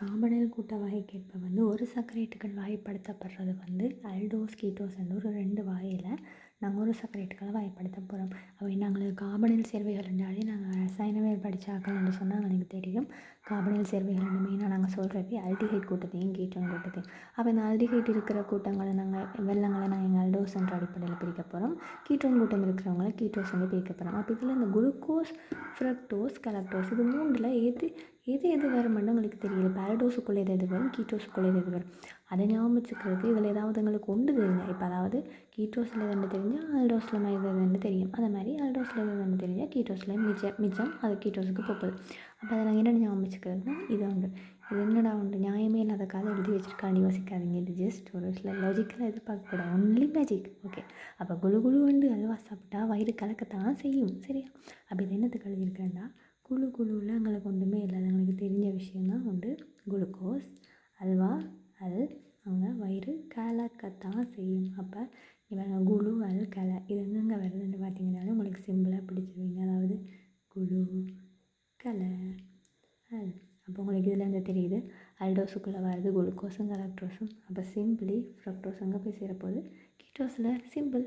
Carbonyl கூட்ட வகைக்கேற்ப வந்து ஒரு சக்கரேட்டுகள் வகைப்படுத்தப்படுறது வந்து அல்டோஸ் கீட்டோஸ்ன்னு ஒரு ரெண்டு வகையில் நாங்கள் ஒரு சக்கரேட்டுகளை வகைப்படுத்த போகிறோம் அவை நாங்கள் காபனில் சேர்வைகள் என்றாலே நாங்கள் ரசாயனவியல் என்று சொன்னால் எனக்கு தெரியும். காபனில் சேர்வைகள் மெயினாக நாங்கள் சொல்கிறது அல்டிஹைட் கூட்டத்தையும் கீட்டோன் கூட்டத்தையும். அப்போ இந்த அல்டிஹைட் இருக்கிற கூட்டங்களை நாங்கள் வெள்ளங்களை நாங்கள் எங்கள் அல்டோஸ் என்ற அடிப்படையில் பிரிக்க போகிறோம். கீட்டோன் கூட்டம் இருக்கிறவங்கள கீட்டோஸ் வந்து பிரிக்க போகிறோம். அப்போ இதில் இந்த குளுக்கோஸ் ஃப்ரக்டோஸ் கலக்டோஸ் இது மூன்றில் எது எது எது வரும்னு உங்களுக்கு தெரியல. பேரடோஸுக்குள்ளே எது எது வரும் கீட்டோஸுக்குள்ளே எது எது வரும். அதை ஞாபகம் வச்சுக்கிறதுக்கு இதில் ஏதாவது உங்களுக்கு ஒன்று தெரியுங்க இப்போ அதாவது கீட்டோஸில் எதுன்னு தெரிஞ்சால் அல்டோஸில் எது எதுன்னு தெரியும். அதை மாதிரி அல்டோஸில் எது நம்ம தெரிஞ்சால் கீட்டோஸில் மிச்சம் மிச்சம் அது கீட்டோஸுக்கு போகுது அப்போ அதை நாங்கள் என்ன ஞாபகம் வச்சுக்கிறதுனா இது உண்டு. இது என்னடா உண்டு? நியாயமே இல்லாத கதை எழுதி வச்சிருக்காண்டி யோசிக்காதீங்க. இது ஜஸ்ட் ஒரு சில லாஜிக்கலாக எதிர்பார்க்கக்கூடாது ஒன்லி மேஜிக் ஓகே அப்போ குழு குழு வந்து அல்வா சாப்பிட்டா வயிறு கலக்கத்தான் செய்யும். சரியா? அப்போ இது என்னத்துக்கு எழுதியிருக்கேன்டா குழு குழுவில் எங்களுக்கு ஒன்றுமே இல்லாத எங்களுக்கு தெரிஞ்ச விஷயந்தான் உண்டு. குளுக்கோஸ் அல்வா அல் அங்கே வயிறு கலக்கத்தான் செய்யும். அப்போ இவங்க குழு அல் கலை. இது உங்களுக்கு சிம்பிளாக பிடிச்சிருவீங்க. அதாவது குழு கலை அல் அப்போ உங்களுக்கு இதில் இருந்து தெரியுது. அல்டோஸுக்குள்ளே வருது குளுக்கோஸும் கலக்ட்ரோஸும் அப்போ சிம்பிளி ஃப்ரக்டோஸ் அங்கே போய் சேரப்போகுது. கீட்டோஸில் சிம்பிள்.